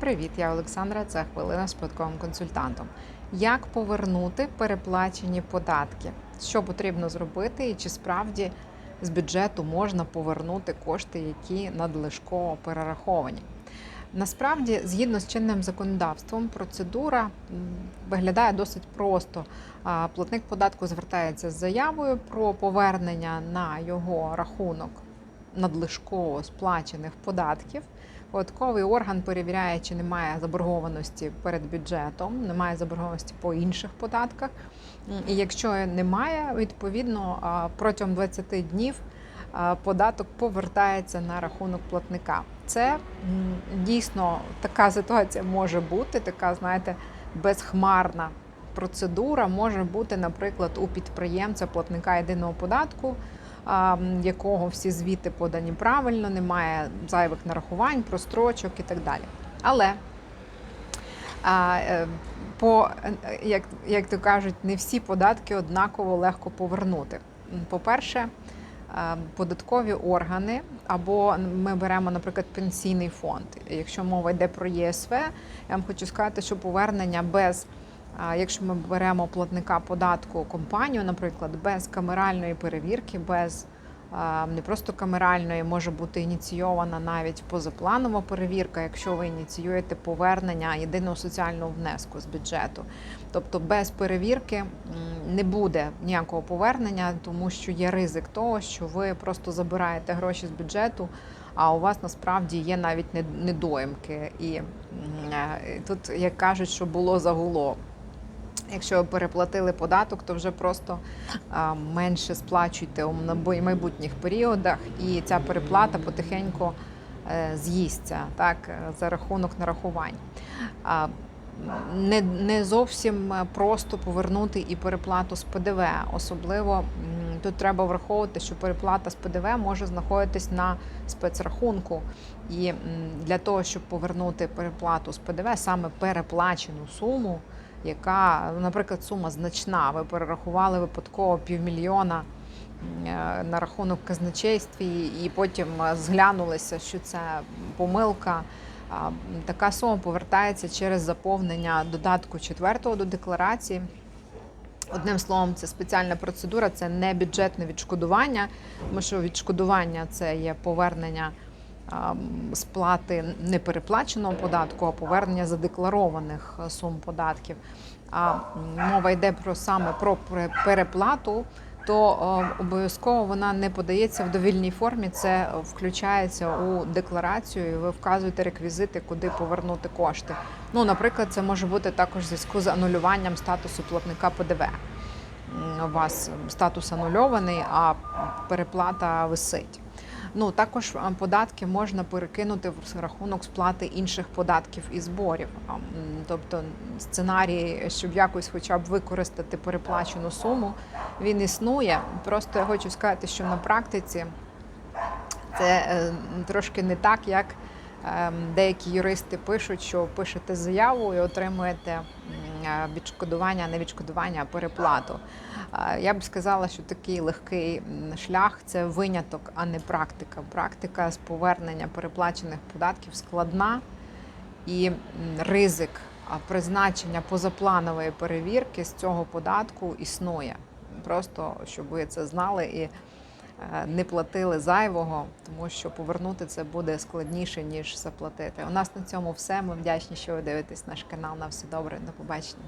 Привіт, я Олександра. Це хвилина з податковим консультантом. Як повернути переплачені податки? Що потрібно зробити, і чи справді з бюджету можна повернути кошти, які надлишково перераховані? Насправді, згідно з чинним законодавством, процедура виглядає досить просто. Платник податку звертається з заявою про повернення на його рахунок надлишково сплачених податків. Податковий орган перевіряє, чи немає заборгованості перед бюджетом, немає заборгованості по інших податках. І якщо немає, відповідно протягом 20 днів податок повертається на рахунок платника. Це дійсно така ситуація може бути, така, знаєте, безхмарна процедура може бути, наприклад, у підприємця платника єдиного податку якого всі звіти подані правильно, немає зайвих нарахувань, прострочок і так далі. Але е, по, е, як, як то кажуть, не всі податки однаково легко повернути. По-перше, податкові органи, або ми беремо, наприклад, пенсійний фонд. Якщо мова йде про ЄСВ, я вам хочу сказати, що повернення без Якщо ми беремо платника податку компанію, наприклад, без камеральної перевірки, без не просто камеральної, може бути ініційована навіть позапланова перевірка, якщо ви ініціюєте повернення єдиного соціального внеску з бюджету. Тобто без перевірки не буде ніякого повернення, тому що є ризик того, що ви просто забираєте гроші з бюджету. А у вас насправді є навіть не- недоїмки, і е, тут як кажуть, що було загуло. Якщо переплатили податок, то вже просто менше сплачуйте у майбутніх періодах, і ця переплата потихеньку е, з'їсться так, е, за рахунок нарахувань. Не, не зовсім просто повернути і переплату з ПДВ. Особливо тут треба враховувати, що переплата з ПДВ може знаходитись на спецрахунку. І для того, щоб повернути переплату з ПДВ, саме переплачену суму яка, наприклад, сума значна. Ви перерахували випадково півмільйона е, на рахунок казначействі, і потім е, зглянулися, що це помилка. Така сума повертається через заповнення додатку четвертого до декларації. Одним словом, це спеціальна процедура, це не бюджетне відшкодування, тому що відшкодування це є повернення сплати непереплаченого податку, а повернення задекларованих сум податків. А мова йде про саме про переплату, то е, обов'язково вона не подається в довільній формі. Це включається у декларацію. і Ви вказуєте реквізити, куди повернути кошти. Ну, наприклад, це може бути також в зв'язку з анулюванням статусу платника ПДВ. У вас статус анульований, а переплата висить. Ну також податки можна перекинути в рахунок сплати інших податків і зборів. Тобто сценарій, щоб якось, хоча б використати переплачену суму, він існує. Просто я хочу сказати, що на практиці це е, трошки не так, як е, деякі юристи пишуть, що пишете заяву і отримуєте відшкодування, не відшкодування, а переплату. Е, Я б сказала, що такий легкий шлях це виняток, а не практика. Практика з повернення переплачених податків складна і ризик призначення позапланової перевірки з цього податку існує. Просто щоб ви це знали і е, не платили зайвого, тому що повернути це буде складніше ніж заплатити. У нас на цьому все. Ми вдячні, що ви дивитесь наш канал. На все добре, до побачення.